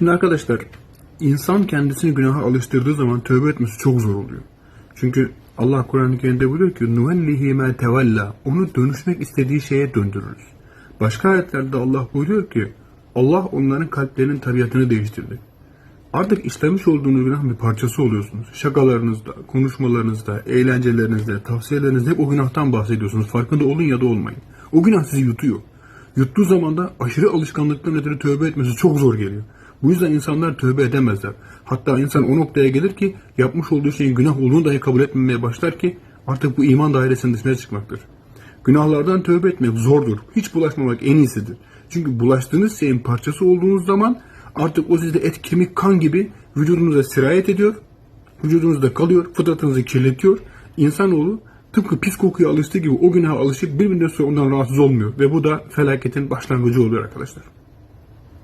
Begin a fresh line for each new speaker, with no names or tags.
Şimdi arkadaşlar insan kendisini günaha alıştırdığı zaman tövbe etmesi çok zor oluyor. Çünkü Allah Kur'an-ı Kerim'de buyuruyor ki nuvellihi ma tevella onu dönüşmek istediği şeye döndürürüz. Başka ayetlerde Allah buyuruyor ki Allah onların kalplerinin tabiatını değiştirdi. Artık işlemiş olduğunuz günahın bir parçası oluyorsunuz. Şakalarınızda, konuşmalarınızda, eğlencelerinizde, tavsiyelerinizde hep o günahtan bahsediyorsunuz. Farkında olun ya da olmayın. O günah sizi yutuyor. Yuttuğu zaman da aşırı alışkanlıktan ötürü tövbe etmesi çok zor geliyor. Bu yüzden insanlar tövbe edemezler. Hatta insan o noktaya gelir ki yapmış olduğu şeyin günah olduğunu dahi kabul etmemeye başlar ki artık bu iman dairesinin dışına çıkmaktır. Günahlardan tövbe etmek zordur. Hiç bulaşmamak en iyisidir. Çünkü bulaştığınız şeyin parçası olduğunuz zaman artık o sizde et, kemik, kan gibi vücudunuza sirayet ediyor. Vücudunuzda kalıyor, fıtratınızı kirletiyor. İnsanoğlu tıpkı pis kokuya alıştığı gibi o günaha alışıp bir müddet sonra ondan rahatsız olmuyor. Ve bu da felaketin başlangıcı oluyor arkadaşlar.